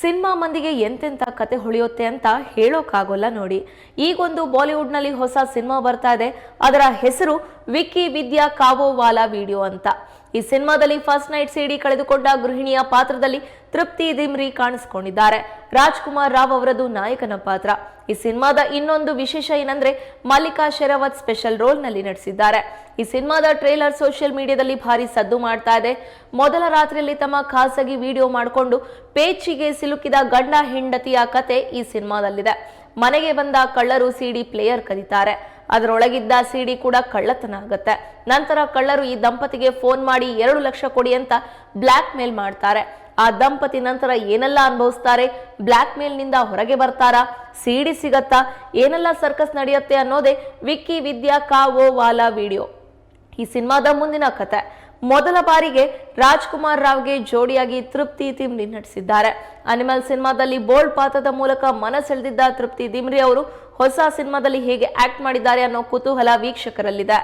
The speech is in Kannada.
ಸಿನಿಮಾ ಮಂದಿಗೆ ಎಂತೆಂಥ ಕತೆ ಹೊಳೆಯುತ್ತೆ ಅಂತ ಹೇಳೋಕ್ಕಾಗೋಲ್ಲ ನೋಡಿ. ಈಗೊಂದು ಬಾಲಿವುಡ್ನಲ್ಲಿ ಹೊಸ ಸಿನಿಮಾ ಬರ್ತಾ ಇದೆ. ಅದರ ಹೆಸರು ವಿಕ್ಕಿ ವಿದ್ಯಾ ಕಾವೋವಾಲಾ ವಿಡಿಯೋ ಅಂತ. ಈ ಸಿನಿಮಾದಲ್ಲಿ ಫಸ್ಟ್ ನೈಟ್ ಸಿಡಿ ಕಳೆದುಕೊಂಡ ಗೃಹಿಣಿಯ ಪಾತ್ರದಲ್ಲಿ ತೃಪ್ತಿ ದಿಮ್ರಿ ಕಾಣಿಸಿಕೊಂಡಿದ್ದಾರೆ. ರಾಜ್ಕುಮಾರ್ ರಾವ್ ಅವರದು ನಾಯಕನ ಪಾತ್ರ. ಈ ಸಿನಿಮಾದ ಇನ್ನೊಂದು ವಿಶೇಷ ಏನಂದ್ರೆ ಮಲ್ಲಿಕಾ ಶೆರಾವತ್ ಸ್ಪೆಷಲ್ ರೋಲ್ನಲ್ಲಿ ನಟಿಸಿದ್ದಾರೆ. ಈ ಸಿನಿಮಾದ ಟ್ರೇಲರ್ ಸೋಷಿಯಲ್ ಮೀಡಿಯಾದಲ್ಲಿ ಭಾರಿ ಸದ್ದು ಮಾಡ್ತಾ ಇದೆ. ಮೊದಲ ರಾತ್ರಿಯಲ್ಲಿ ತಮ್ಮ ಖಾಸಗಿ ವಿಡಿಯೋ ಮಾಡಿಕೊಂಡು ಪೇಚಿಗೆ ಸಿಲುಕಿದ ಗಂಡ ಹೆಂಡತಿಯ ಕತೆ ಈ ಸಿನಿಮಾದಲ್ಲಿದೆ. ಮನೆಗೆ ಬಂದ ಕಳ್ಳರು ಸಿಡಿ ಪ್ಲೇಯರ್ ಕದೀತಾರೆ ಅದರೊಳಗಿದ್ದ ಸಿಡಿ ಕೂಡ ಕಳ್ಳತನ ಆಗುತ್ತೆ. ನಂತರ ಕಳ್ಳರು ಈ ದಂಪತಿಗೆ ಫೋನ್ ಮಾಡಿ ಎರಡು ಲಕ್ಷ ಕೊಡಿ ಅಂತ ಬ್ಲ್ಯಾಕ್ ಮೇಲ್ ಮಾಡ್ತಾರೆ. ಆ ದಂಪತಿ ನಂತರ ಏನೆಲ್ಲ ಅನುಭವಿಸ್ತಾರೆ? ಬ್ಲ್ಯಾಕ್ ಮೇಲ್ನಿಂದ ಹೊರಗೆ ಬರ್ತಾರಾ? ಸಿಡಿ ಸಿಗತ್ತಾ? ಏನೆಲ್ಲ ಸರ್ಕಸ್ ನಡೆಯುತ್ತೆ ಅನ್ನೋದೇ ವಿಕ್ಕಿ ವಿದ್ಯಾ ಕಾವೋ ವಾಲಾ ವಿಡಿಯೋ ಈ ಸಿನಿಮಾದ ಮುಂದಿನ ಕತೆ. ಮೊದಲ ಬಾರಿಗೆ ರಾಜ್ಕುಮಾರ್ ರಾವ್ಗೆ ಜೋಡಿಯಾಗಿ ತೃಪ್ತಿ ತಿಮ್ರಿ ನಟಿಸಿದ್ದಾರೆ. ಅನಿಮಲ್ ಸಿನಿಮಾದಲ್ಲಿ ಬೋಲ್ಡ್ ಪಾತ್ರದ ಮೂಲಕ ಮನಸೆಳೆದಿದ್ದ ತೃಪ್ತಿ ದಿಮ್ರಿ ಅವರು ಹೊಸ ಸಿನಿಮಾದಲ್ಲಿ ಹೇಗೆ ಆಕ್ಟ್ ಮಾಡಿದ್ದಾರೆ ಅನ್ನೋ ಕುತೂಹಲ ವೀಕ್ಷಕರಲ್ಲಿದೆ.